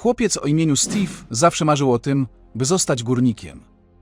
Chłopiec o imieniu Steve zawsze marzył o tym, by zostać górnikiem.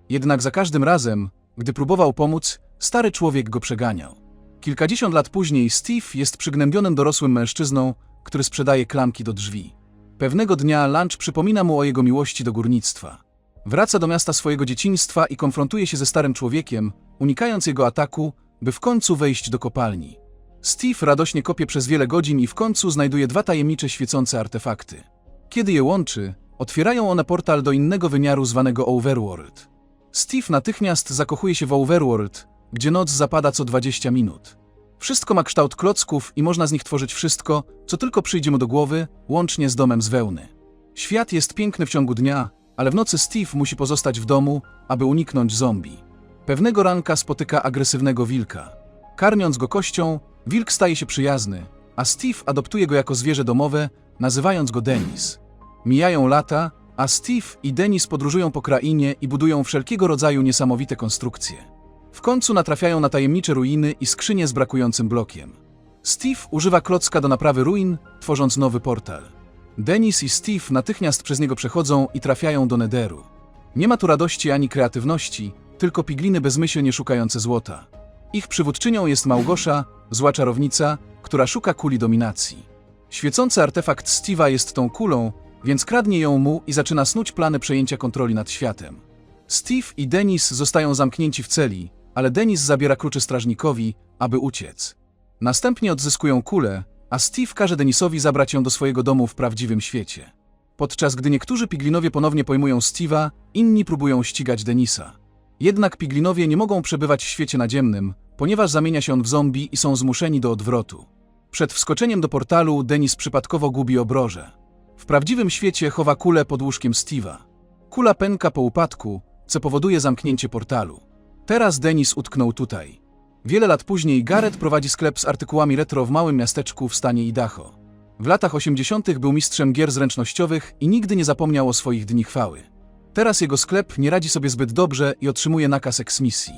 Jednak za każdym razem, gdy próbował pomóc, stary człowiek go przeganiał. Kilkadziesiąt lat później Steve jest przygnębionym dorosłym mężczyzną, który sprzedaje klamki do drzwi. Pewnego dnia Lunch przypomina mu o jego miłości do górnictwa. Wraca do miasta swojego dzieciństwa i konfrontuje się ze starym człowiekiem, unikając jego ataku, by w końcu wejść do kopalni. Steve radośnie kopie przez wiele godzin i w końcu znajduje dwa tajemnicze świecące artefakty. Kiedy je łączy, otwierają one portal do innego wymiaru zwanego Overworld. Steve natychmiast zakochuje się w Overworld, gdzie noc zapada co 20 minut. Wszystko ma kształt klocków i można z nich tworzyć wszystko, co tylko przyjdzie mu do głowy, łącznie z domem z wełny. Świat jest piękny w ciągu dnia, ale w nocy Steve musi pozostać w domu, aby uniknąć zombie. Pewnego ranka spotyka agresywnego wilka. Karmiąc go kością, wilk staje się przyjazny, a Steve adoptuje go jako zwierzę domowe, nazywając go Denis. Mijają lata, a Steve i Denis podróżują po krainie i budują wszelkiego rodzaju niesamowite konstrukcje. W końcu natrafiają na tajemnicze ruiny i skrzynię z brakującym blokiem. Steve używa klocka do naprawy ruin, tworząc nowy portal. Denis i Steve natychmiast przez niego przechodzą i trafiają do Nederu. Nie ma tu radości ani kreatywności, tylko pigliny bezmyślnie szukające złota. Ich przywódczynią jest Małgosza, zła czarownica, która szuka kuli dominacji. Świecący artefakt Steve'a jest tą kulą, więc kradnie ją mu i zaczyna snuć plany przejęcia kontroli nad światem. Steve i Denis zostają zamknięci w celi, ale Denis zabiera klucze strażnikowi, aby uciec. Następnie odzyskują kulę, a Steve każe Denisowi zabrać ją do swojego domu w prawdziwym świecie. Podczas gdy niektórzy piglinowie ponownie pojmują Steve'a, inni próbują ścigać Denisa. Jednak piglinowie nie mogą przebywać w świecie nadziemnym, ponieważ zamienia się on w zombie i są zmuszeni do odwrotu. Przed wskoczeniem do portalu Denis przypadkowo gubi obroże. W prawdziwym świecie chowa kulę pod łóżkiem Steve'a. Kula pęka po upadku, co powoduje zamknięcie portalu. Teraz Denis utknął tutaj. Wiele lat później Garrett prowadzi sklep z artykułami retro w małym miasteczku w stanie Idaho. W latach 80. był mistrzem gier zręcznościowych i nigdy nie zapomniał o swoich dni chwały. Teraz jego sklep nie radzi sobie zbyt dobrze i otrzymuje nakaz eksmisji.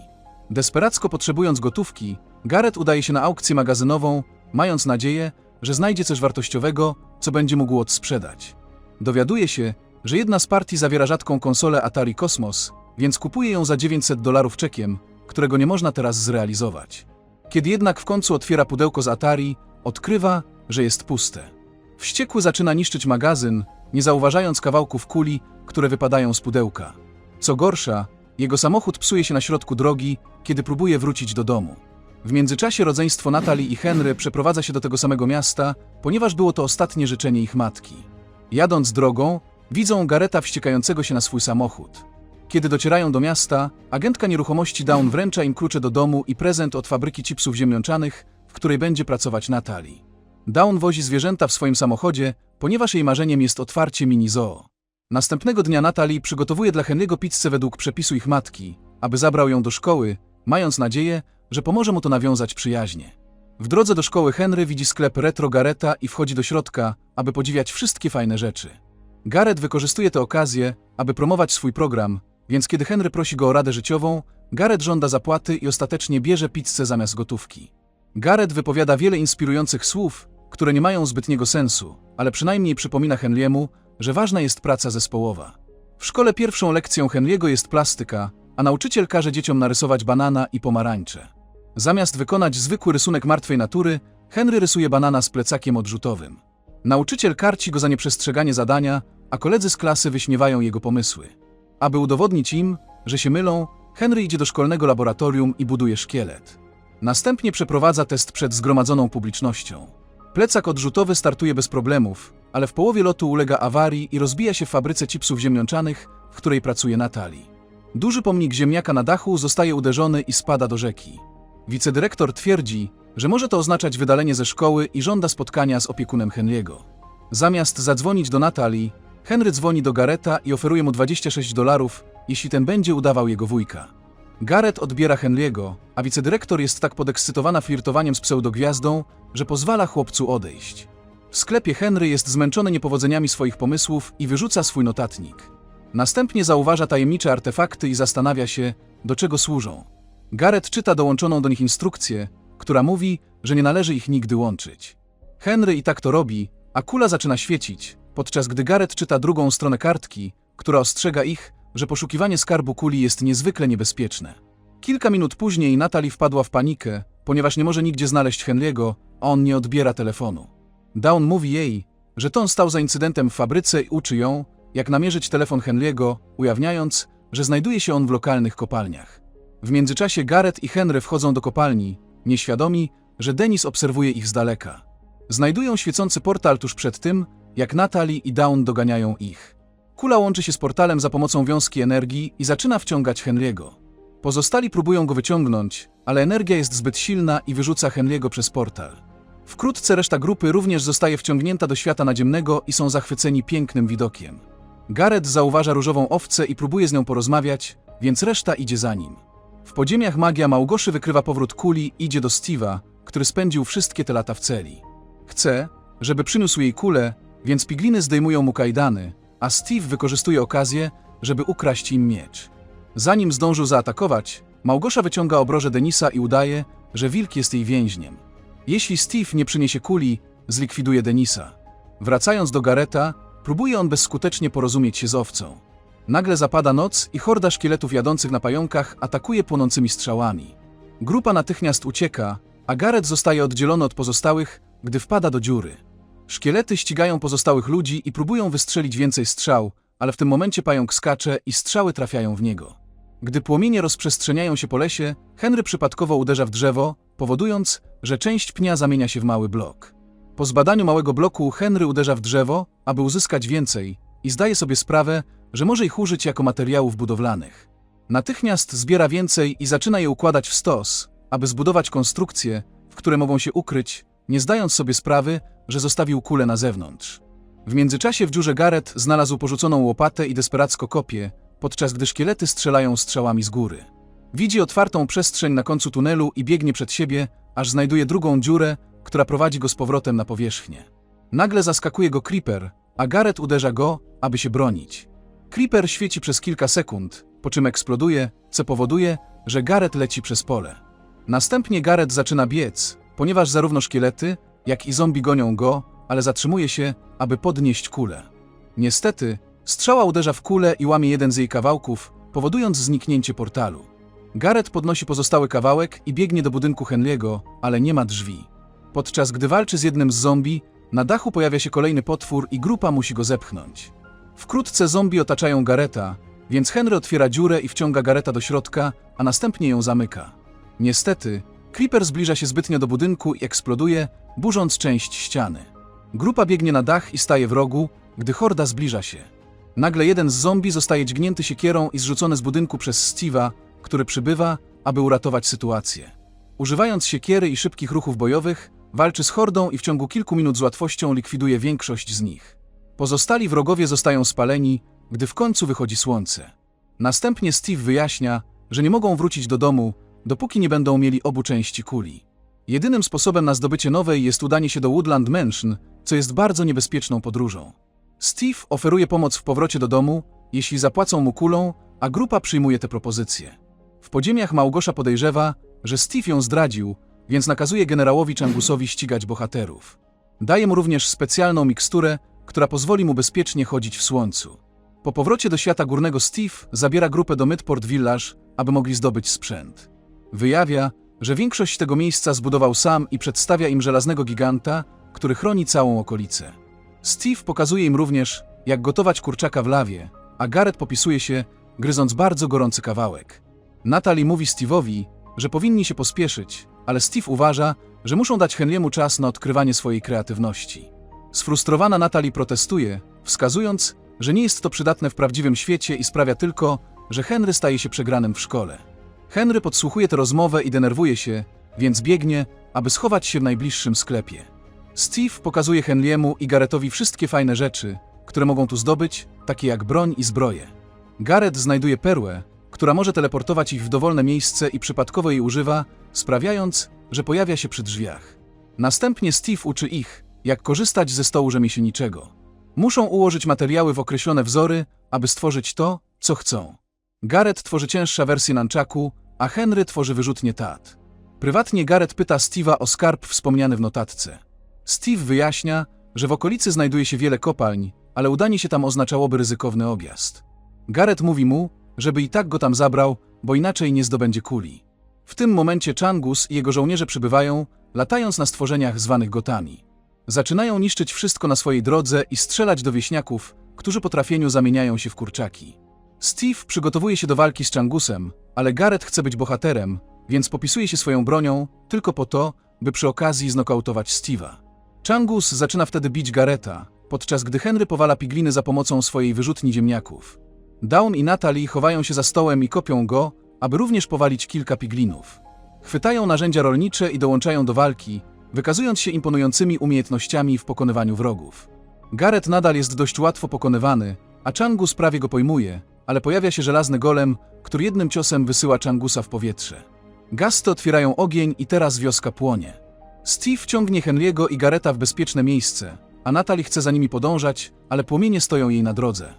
Desperacko potrzebując gotówki, Garrett udaje się na aukcję magazynową, mając nadzieję, że znajdzie coś wartościowego, co będzie mógł odsprzedać. Dowiaduje się, że jedna z partii zawiera rzadką konsolę Atari Cosmos, więc kupuje ją za 900 dolarów czekiem, którego nie można teraz zrealizować. Kiedy jednak w końcu otwiera pudełko z Atari, odkrywa, że jest puste. Wściekły zaczyna niszczyć magazyn, nie zauważając kawałków kuli, które wypadają z pudełka. Co gorsza, jego samochód psuje się na środku drogi, kiedy próbuje wrócić do domu. W międzyczasie rodzeństwo Natalie i Henry przeprowadza się do tego samego miasta, ponieważ było to ostatnie życzenie ich matki. Jadąc drogą, widzą Gareta wściekającego się na swój samochód. Kiedy docierają do miasta, agentka nieruchomości Down wręcza im klucze do domu i prezent od fabryki chipsów ziemniaczanych, w której będzie pracować Natalie. Down wozi zwierzęta w swoim samochodzie, ponieważ jej marzeniem jest otwarcie mini zoo. Następnego dnia Natalie przygotowuje dla Henry'ego pizzę według przepisu ich matki, aby zabrał ją do szkoły, mając nadzieję, że pomoże mu to nawiązać przyjaźnie. W drodze do szkoły Henry widzi sklep retro Gareta i wchodzi do środka, aby podziwiać wszystkie fajne rzeczy. Gareth wykorzystuje tę okazję, aby promować swój program, więc kiedy Henry prosi go o radę życiową, Gareth żąda zapłaty i ostatecznie bierze pizzę zamiast gotówki. Gareth wypowiada wiele inspirujących słów, które nie mają zbytniego sensu, ale przynajmniej przypomina Henry'emu, że ważna jest praca zespołowa. W szkole pierwszą lekcją Henry'ego jest plastyka, a nauczyciel każe dzieciom narysować banana i pomarańcze. Zamiast wykonać zwykły rysunek martwej natury, Henry rysuje banana z plecakiem odrzutowym. Nauczyciel karci go za nieprzestrzeganie zadania, a koledzy z klasy wyśmiewają jego pomysły. Aby udowodnić im, że się mylą, Henry idzie do szkolnego laboratorium i buduje szkielet. Następnie przeprowadza test przed zgromadzoną publicznością. Plecak odrzutowy startuje bez problemów, ale w połowie lotu ulega awarii i rozbija się w fabryce chipsów ziemniaczanych, w której pracuje Natalie. Duży pomnik ziemniaka na dachu zostaje uderzony i spada do rzeki. Wicedyrektor twierdzi, że może to oznaczać wydalenie ze szkoły i żąda spotkania z opiekunem Henry'ego. Zamiast zadzwonić do Natalii, Henry dzwoni do Gareta i oferuje mu 26 dolarów, jeśli ten będzie udawał jego wujka. Gareth odbiera Henry'ego, a wicedyrektor jest tak podekscytowana flirtowaniem z pseudogwiazdą, że pozwala chłopcu odejść. W sklepie Henry jest zmęczony niepowodzeniami swoich pomysłów i wyrzuca swój notatnik. Następnie zauważa tajemnicze artefakty i zastanawia się, do czego służą. Gareth czyta dołączoną do nich instrukcję, która mówi, że nie należy ich nigdy łączyć. Henry i tak to robi, a kula zaczyna świecić, podczas gdy Gareth czyta drugą stronę kartki, która ostrzega ich, że poszukiwanie skarbu kuli jest niezwykle niebezpieczne. Kilka minut później Natalie wpadła w panikę, ponieważ nie może nigdzie znaleźć Henry'ego, a on nie odbiera telefonu. Dawn mówi jej, że Tom stał za incydentem w fabryce i uczy ją, jak namierzyć telefon Henry'ego, ujawniając, że znajduje się on w lokalnych kopalniach. W międzyczasie Gareth i Henry wchodzą do kopalni, nieświadomi, że Denis obserwuje ich z daleka. Znajdują świecący portal tuż przed tym, jak Natalie i Dawn doganiają ich. Kula łączy się z portalem za pomocą wiązki energii i zaczyna wciągać Henry'ego. Pozostali próbują go wyciągnąć, ale energia jest zbyt silna i wyrzuca Henry'ego przez portal. Wkrótce reszta grupy również zostaje wciągnięta do świata nadziemnego i są zachwyceni pięknym widokiem. Gareth zauważa różową owcę i próbuje z nią porozmawiać, więc reszta idzie za nim. W podziemiach magia Małgoszy wykrywa powrót kuli i idzie do Steve'a, który spędził wszystkie te lata w celi. Chce, żeby przyniósł jej kulę, więc pigliny zdejmują mu kajdany, a Steve wykorzystuje okazję, żeby ukraść im miecz. Zanim zdążył zaatakować, Małgosza wyciąga obroże Denisa i udaje, że wilk jest jej więźniem. Jeśli Steve nie przyniesie kuli, zlikwiduje Denisa. Wracając do Gareta, próbuje on bezskutecznie porozumieć się z owcą. Nagle zapada noc i horda szkieletów jadących na pająkach atakuje płonącymi strzałami. Grupa natychmiast ucieka, a Gareth zostaje oddzielony od pozostałych, gdy wpada do dziury. Szkielety ścigają pozostałych ludzi i próbują wystrzelić więcej strzał, ale w tym momencie pająk skacze i strzały trafiają w niego. Gdy płomienie rozprzestrzeniają się po lesie, Henry przypadkowo uderza w drzewo, powodując, że część pnia zamienia się w mały blok. Po zbadaniu małego bloku Henry uderza w drzewo, aby uzyskać więcej i zdaje sobie sprawę, że może ich użyć jako materiałów budowlanych. Natychmiast zbiera więcej i zaczyna je układać w stos, aby zbudować konstrukcje, w które mogą się ukryć, nie zdając sobie sprawy, że zostawił kulę na zewnątrz. W międzyczasie w dziurze Gareth znalazł porzuconą łopatę i desperacko kopie, podczas gdy szkielety strzelają strzałami z góry. Widzi otwartą przestrzeń na końcu tunelu i biegnie przed siebie, aż znajduje drugą dziurę, która prowadzi go z powrotem na powierzchnię. Nagle zaskakuje go Creeper, a Gareth uderza go, aby się bronić. Creeper świeci przez kilka sekund, po czym eksploduje, co powoduje, że Gareth leci przez pole. Następnie Gareth zaczyna biec, ponieważ zarówno szkielety, jak i zombie gonią go, ale zatrzymuje się, aby podnieść kulę. Niestety, strzała uderza w kulę i łamie jeden z jej kawałków, powodując zniknięcie portalu. Gareth podnosi pozostały kawałek i biegnie do budynku Henry'ego, ale nie ma drzwi. Podczas gdy walczy z jednym z zombie, na dachu pojawia się kolejny potwór i grupa musi go zepchnąć. Wkrótce zombie otaczają Gareta, więc Henry otwiera dziurę i wciąga Gareta do środka, a następnie ją zamyka. Niestety, Creeper zbliża się zbytnio do budynku i eksploduje, burząc część ściany. Grupa biegnie na dach i staje w rogu, gdy horda zbliża się. Nagle jeden z zombie zostaje dźgnięty siekierą i zrzucony z budynku przez Steve'a, który przybywa, aby uratować sytuację. Używając siekiery i szybkich ruchów bojowych, walczy z hordą i w ciągu kilku minut z łatwością likwiduje większość z nich. Pozostali wrogowie zostają spaleni, gdy w końcu wychodzi słońce. Następnie Steve wyjaśnia, że nie mogą wrócić do domu, dopóki nie będą mieli obu części kuli. Jedynym sposobem na zdobycie nowej jest udanie się do Woodland Mansion, co jest bardzo niebezpieczną podróżą. Steve oferuje pomoc w powrocie do domu, jeśli zapłacą mu kulą, a grupa przyjmuje te propozycje. W podziemiach Małgosza podejrzewa, że Steve ją zdradził, więc nakazuje generałowi Changusowi ścigać bohaterów. Daje mu również specjalną miksturę, która pozwoli mu bezpiecznie chodzić w słońcu. Po powrocie do świata górnego Steve zabiera grupę do Midport Village, aby mogli zdobyć sprzęt. Wyjawia, że większość tego miejsca zbudował sam i przedstawia im żelaznego giganta, który chroni całą okolicę. Steve pokazuje im również, jak gotować kurczaka w lawie, a Gareth popisuje się, gryząc bardzo gorący kawałek. Natalie mówi Steve'owi, że powinni się pospieszyć, ale Steve uważa, że muszą dać Henry'emu czas na odkrywanie swojej kreatywności. Sfrustrowana Natalie protestuje, wskazując, że nie jest to przydatne w prawdziwym świecie i sprawia tylko, że Henry staje się przegranym w szkole. Henry podsłuchuje tę rozmowę i denerwuje się, więc biegnie, aby schować się w najbliższym sklepie. Steve pokazuje Henry'emu i Garetowi wszystkie fajne rzeczy, które mogą tu zdobyć, takie jak broń i zbroje. Gareth znajduje perłę, która może teleportować ich w dowolne miejsce i przypadkowo jej używa, sprawiając, że pojawia się przy drzwiach. Następnie Steve uczy ich, jak korzystać ze stołu rzemieślniczego. Muszą ułożyć materiały w określone wzory, aby stworzyć to, co chcą. Gareth tworzy cięższa wersję nanczaku, a Henry tworzy wyrzutnie tat. Prywatnie Gareth pyta Steve'a o skarb wspomniany w notatce. Steve wyjaśnia, że w okolicy znajduje się wiele kopalń ale udanie się tam oznaczałoby ryzykowny objazd. Gareth mówi mu, żeby i tak go tam zabrał, bo inaczej nie zdobędzie kuli. W tym momencie Changus i jego żołnierze przybywają, latając na stworzeniach zwanych gotami. Zaczynają niszczyć wszystko na swojej drodze i strzelać do wieśniaków, którzy po trafieniu zamieniają się w kurczaki. Steve przygotowuje się do walki z Changusem, ale Gareth chce być bohaterem, więc popisuje się swoją bronią tylko po to, by przy okazji znokautować Steve'a. Changus zaczyna wtedy bić Gareta, podczas gdy Henry powala pigliny za pomocą swojej wyrzutni ziemniaków. Dawn i Natalie chowają się za stołem i kopią go, aby również powalić kilka piglinów. Chwytają narzędzia rolnicze i dołączają do walki, wykazując się imponującymi umiejętnościami w pokonywaniu wrogów. Gareth nadal jest dość łatwo pokonywany, a Changus prawie go pojmuje, ale pojawia się żelazny golem, który jednym ciosem wysyła Changusa w powietrze. Gasty otwierają ogień i teraz wioska płonie. Steve ciągnie Henry'ego i Gareta w bezpieczne miejsce, a Natalie chce za nimi podążać, ale płomienie stoją jej na drodze.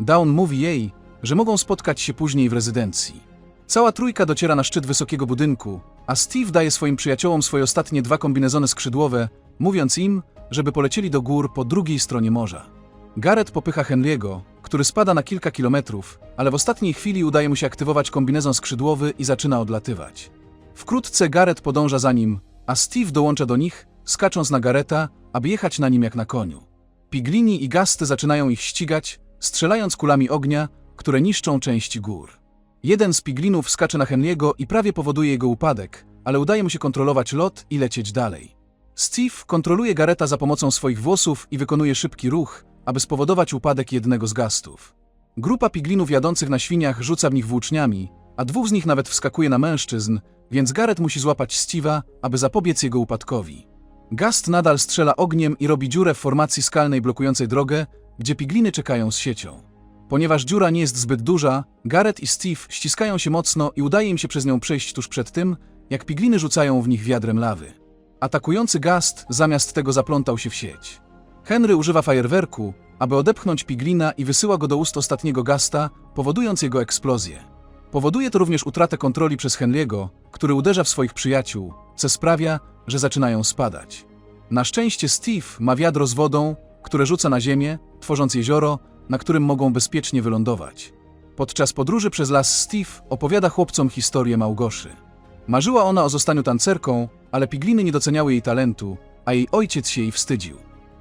Dawn mówi jej, że mogą spotkać się później w rezydencji. Cała trójka dociera na szczyt wysokiego budynku, a Steve daje swoim przyjaciołom swoje ostatnie dwa kombinezony skrzydłowe, mówiąc im, żeby polecieli do gór po drugiej stronie morza. Gareth popycha Henry'ego, który spada na kilka kilometrów, ale w ostatniej chwili udaje mu się aktywować kombinezon skrzydłowy i zaczyna odlatywać. Wkrótce Gareth podąża za nim, a Steve dołącza do nich, skacząc na Gareta, aby jechać na nim jak na koniu. Piglini i Gasty zaczynają ich ścigać, strzelając kulami ognia, które niszczą części gór. Jeden z piglinów skacze na Henry'ego i prawie powoduje jego upadek, ale udaje mu się kontrolować lot i lecieć dalej. Steve kontroluje Gareta za pomocą swoich włosów i wykonuje szybki ruch, aby spowodować upadek jednego z gastów. Grupa piglinów jadących na świniach rzuca w nich włóczniami, a dwóch z nich nawet wskakuje na mężczyzn, więc Gareth musi złapać Steve'a, aby zapobiec jego upadkowi. Gast nadal strzela ogniem i robi dziurę w formacji skalnej blokującej drogę, gdzie pigliny czekają z siecią. Ponieważ dziura nie jest zbyt duża, Gareth i Steve ściskają się mocno i udaje im się przez nią przejść tuż przed tym, jak pigliny rzucają w nich wiadrem lawy. Atakujący Gast zamiast tego zaplątał się w sieć. Henry używa fajerwerku, aby odepchnąć piglina i wysyła go do ust ostatniego Gasta, powodując jego eksplozję. Powoduje to również utratę kontroli przez Henry'ego, który uderza w swoich przyjaciół, co sprawia, że zaczynają spadać. Na szczęście Steve ma wiadro z wodą, które rzuca na ziemię, tworząc jezioro, na którym mogą bezpiecznie wylądować. Podczas podróży przez las Steve opowiada chłopcom historię Małgoszy. Marzyła ona o zostaniu tancerką, ale pigliny nie doceniały jej talentu, a jej ojciec się jej wstydził.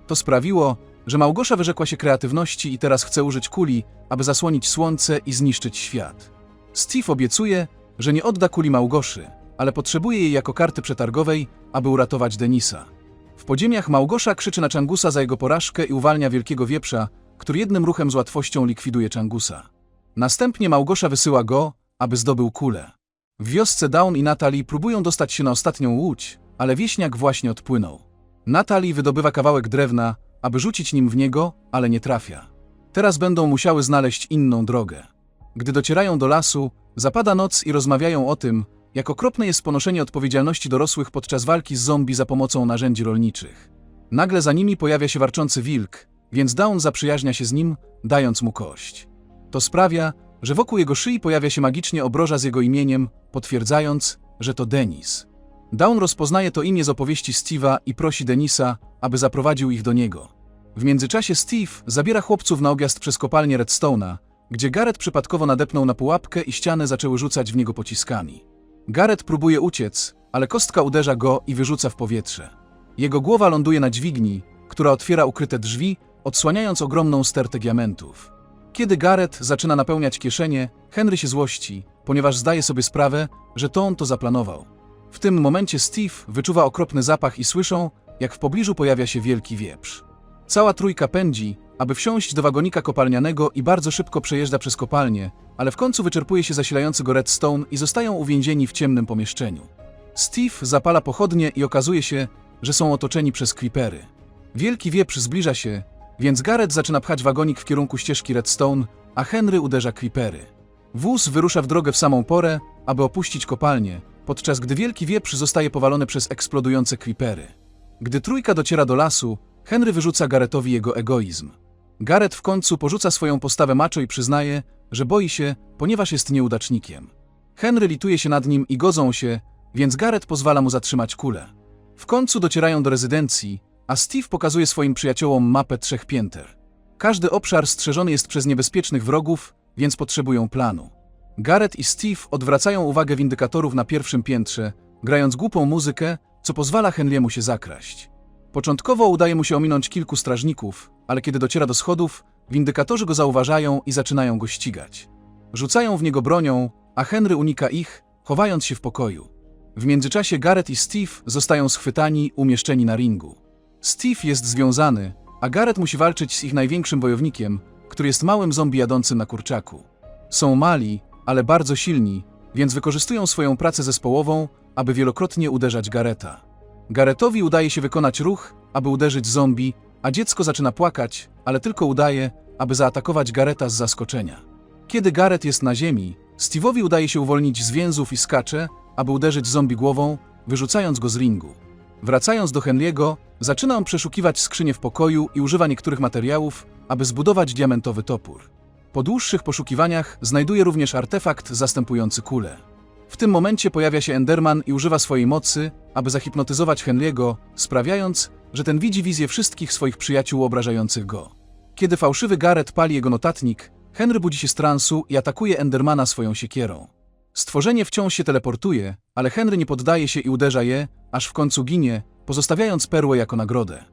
To sprawiło, że Małgosza wyrzekła się kreatywności i teraz chce użyć kuli, aby zasłonić słońce i zniszczyć świat. Steve obiecuje, że nie odda kuli Małgoszy, ale potrzebuje jej jako karty przetargowej, aby uratować Denisa. W podziemiach Małgosza krzyczy na Changusa za jego porażkę i uwalnia wielkiego wieprza, który jednym ruchem z łatwością likwiduje Changusa. Następnie Małgosza wysyła go, aby zdobył kulę. W wiosce Dawn i Natalie próbują dostać się na ostatnią łódź, ale wieśniak właśnie odpłynął. Natalie wydobywa kawałek drewna, aby rzucić nim w niego, ale nie trafia. Teraz będą musiały znaleźć inną drogę. Gdy docierają do lasu, zapada noc i rozmawiają o tym, jak okropne jest ponoszenie odpowiedzialności dorosłych podczas walki z zombie za pomocą narzędzi rolniczych. Nagle za nimi pojawia się warczący wilk, więc Dawn zaprzyjaźnia się z nim, dając mu kość. To sprawia, że wokół jego szyi pojawia się magicznie obroża z jego imieniem, potwierdzając, że to Denis. Dawn rozpoznaje to imię z opowieści Steve'a i prosi Denisa, aby zaprowadził ich do niego. W międzyczasie Steve zabiera chłopców na objazd przez kopalnię Redstone'a, gdzie Gareth przypadkowo nadepnął na pułapkę i ściany zaczęły rzucać w niego pociskami. Gareth próbuje uciec, ale kostka uderza go i wyrzuca w powietrze. Jego głowa ląduje na dźwigni, która otwiera ukryte drzwi, odsłaniając ogromną stertę diamentów. Kiedy Gareth zaczyna napełniać kieszenie, Henry się złości, ponieważ zdaje sobie sprawę, że to on to zaplanował. W tym momencie Steve wyczuwa okropny zapach i słyszą, jak w pobliżu pojawia się wielki wieprz. Cała trójka pędzi, aby wsiąść do wagonika kopalnianego i bardzo szybko przejeżdża przez kopalnię, ale w końcu wyczerpuje się zasilający go redstone i zostają uwięzieni w ciemnym pomieszczeniu. Steve zapala pochodnie i okazuje się, że są otoczeni przez creepery. Wielki wieprz zbliża się, więc Gareth zaczyna pchać wagonik w kierunku ścieżki redstone, a Henry uderza creepery. Wóz wyrusza w drogę w samą porę, aby opuścić kopalnię, podczas gdy wielki wieprz zostaje powalony przez eksplodujące creepery. Gdy trójka dociera do lasu, Henry wyrzuca Garethowi jego egoizm. Gareth w końcu porzuca swoją postawę macho i przyznaje, że boi się, ponieważ jest nieudacznikiem. Henry lituje się nad nim i godzą się, więc Gareth pozwala mu zatrzymać kulę. W końcu docierają do rezydencji, a Steve pokazuje swoim przyjaciołom mapę trzech pięter. Każdy obszar strzeżony jest przez niebezpiecznych wrogów, więc potrzebują planu. Garrett i Steve odwracają uwagę windykatorów na pierwszym piętrze, grając głupą muzykę, co pozwala Henry'emu się zakraść. Początkowo udaje mu się ominąć kilku strażników, ale kiedy dociera do schodów, windykatorzy go zauważają i zaczynają go ścigać. Rzucają w niego bronią, a Henry unika ich, chowając się w pokoju. W międzyczasie Garrett i Steve zostają schwytani, umieszczeni na ringu. Steve jest związany, a Garrett musi walczyć z ich największym wojownikiem, który jest małym zombie jadącym na kurczaku. Są mali, ale bardzo silni, więc wykorzystują swoją pracę zespołową, aby wielokrotnie uderzać Gareta. Garetowi udaje się wykonać ruch, aby uderzyć zombie, a dziecko zaczyna płakać, ale tylko udaje, aby zaatakować Gareta z zaskoczenia. Kiedy Gareth jest na ziemi, Steve'owi udaje się uwolnić z więzów i skacze, aby uderzyć zombie głową, wyrzucając go z ringu. Wracając do Henry'ego, zaczyna on przeszukiwać skrzynię w pokoju i używa niektórych materiałów, aby zbudować diamentowy topór. Po dłuższych poszukiwaniach znajduje również artefakt zastępujący kulę. W tym momencie pojawia się Enderman i używa swojej mocy, aby zahipnotyzować Henry'ego, sprawiając, że ten widzi wizję wszystkich swoich przyjaciół obrażających go. Kiedy fałszywy Gareth pali jego notatnik, Henry budzi się z transu i atakuje Endermana swoją siekierą. Stworzenie wciąż się teleportuje, ale Henry nie poddaje się i uderza je, aż w końcu ginie, pozostawiając perłę jako nagrodę.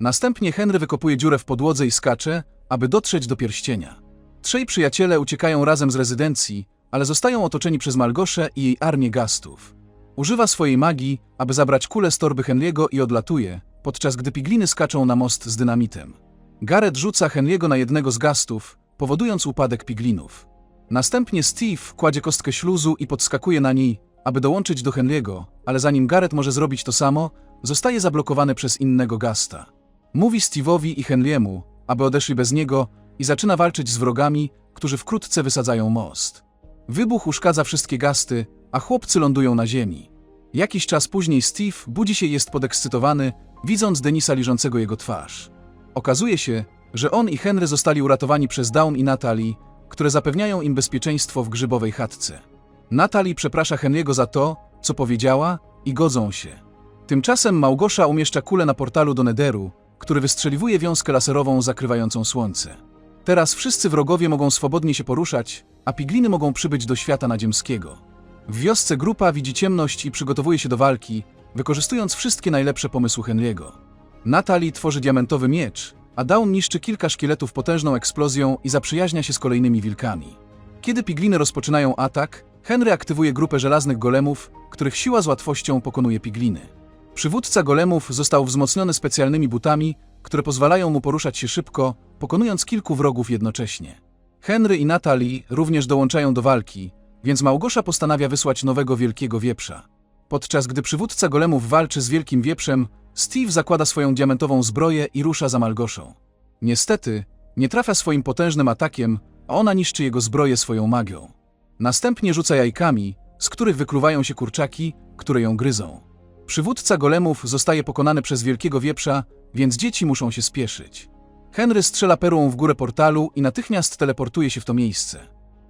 Następnie Henry wykopuje dziurę w podłodze i skacze, aby dotrzeć do pierścienia. Trzej przyjaciele uciekają razem z rezydencji, ale zostają otoczeni przez Malgoszę i jej armię gastów. Używa swojej magii, aby zabrać kulę z torby Henry'ego i odlatuje, podczas gdy pigliny skaczą na most z dynamitem. Gareth rzuca Henry'ego na jednego z gastów, powodując upadek piglinów. Następnie Steve kładzie kostkę śluzu i podskakuje na niej, aby dołączyć do Henry'ego, ale zanim Gareth może zrobić to samo, zostaje zablokowany przez innego gasta. Mówi Steve'owi i Henry'emu, aby odeszli bez niego i zaczyna walczyć z wrogami, którzy wkrótce wysadzają most. Wybuch uszkadza wszystkie gasty, a chłopcy lądują na ziemi. Jakiś czas później Steve budzi się i jest podekscytowany, widząc Denisa liżącego jego twarz. Okazuje się, że on i Henry zostali uratowani przez Dawn i Natalie, które zapewniają im bezpieczeństwo w grzybowej chatce. Natalie przeprasza Henry'ego za to, co powiedziała i godzą się. Tymczasem Małgosza umieszcza kulę na portalu do Nederu, który wystrzeliwuje wiązkę laserową zakrywającą słońce. Teraz wszyscy wrogowie mogą swobodnie się poruszać, a pigliny mogą przybyć do świata nadziemskiego. W wiosce grupa widzi ciemność i przygotowuje się do walki, wykorzystując wszystkie najlepsze pomysły Henry'ego. Natalie tworzy diamentowy miecz, a Dawn niszczy kilka szkieletów potężną eksplozją i zaprzyjaźnia się z kolejnymi wilkami. Kiedy pigliny rozpoczynają atak, Henry aktywuje grupę żelaznych golemów, których siła z łatwością pokonuje pigliny. Przywódca golemów został wzmocniony specjalnymi butami, które pozwalają mu poruszać się szybko, pokonując kilku wrogów jednocześnie. Henry i Natalie również dołączają do walki, więc Małgosza postanawia wysłać nowego wielkiego wieprza. Podczas gdy przywódca golemów walczy z wielkim wieprzem, Steve zakłada swoją diamentową zbroję i rusza za Malgoszą. Niestety, nie trafia swoim potężnym atakiem, a ona niszczy jego zbroję swoją magią. Następnie rzuca jajkami, z których wykluwają się kurczaki, które ją gryzą. Przywódca golemów zostaje pokonany przez wielkiego wieprza, więc dzieci muszą się spieszyć. Henry strzela perłą w górę portalu i natychmiast teleportuje się w to miejsce.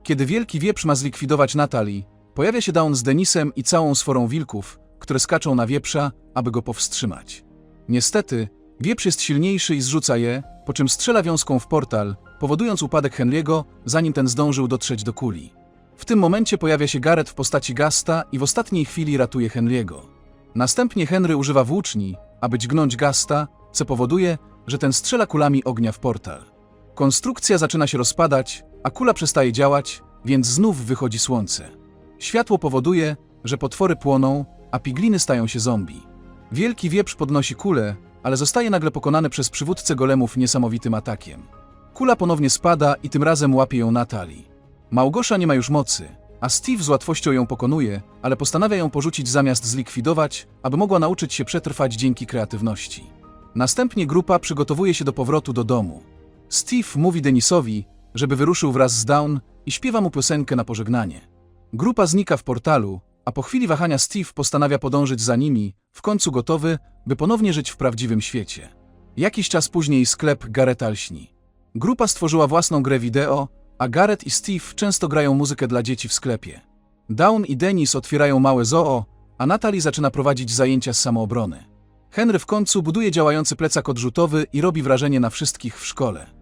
Kiedy wielki wieprz ma zlikwidować Natalie, pojawia się Dawn z Denisem i całą sforą wilków, które skaczą na wieprza, aby go powstrzymać. Niestety, wieprz jest silniejszy i zrzuca je, po czym strzela wiązką w portal, powodując upadek Henry'ego, zanim ten zdążył dotrzeć do kuli. W tym momencie pojawia się Gareth w postaci Gasta i w ostatniej chwili ratuje Henry'ego. Następnie Henry używa włóczni, aby dźgnąć Gasta, co powoduje, że ten strzela kulami ognia w portal. Konstrukcja zaczyna się rozpadać, a kula przestaje działać, więc znów wychodzi słońce. Światło powoduje, że potwory płoną, a pigliny stają się zombie. Wielki wieprz podnosi kulę, ale zostaje nagle pokonany przez przywódcę golemów niesamowitym atakiem. Kula ponownie spada i tym razem łapie ją Natalie. Małgosza nie ma już mocy, a Steve z łatwością ją pokonuje, ale postanawia ją porzucić zamiast zlikwidować, aby mogła nauczyć się przetrwać dzięki kreatywności. Następnie grupa przygotowuje się do powrotu do domu. Steve mówi Denisowi, żeby wyruszył wraz z Dawn i śpiewa mu piosenkę na pożegnanie. Grupa znika w portalu, a po chwili wahania Steve postanawia podążyć za nimi, w końcu gotowy, by ponownie żyć w prawdziwym świecie. Jakiś czas później sklep Gareta lśni. Grupa stworzyła własną grę wideo, a Gareth i Steve często grają muzykę dla dzieci w sklepie. Dawn i Dennis otwierają małe zoo, a Natalie zaczyna prowadzić zajęcia z samoobrony. Henry w końcu buduje działający plecak odrzutowy i robi wrażenie na wszystkich w szkole.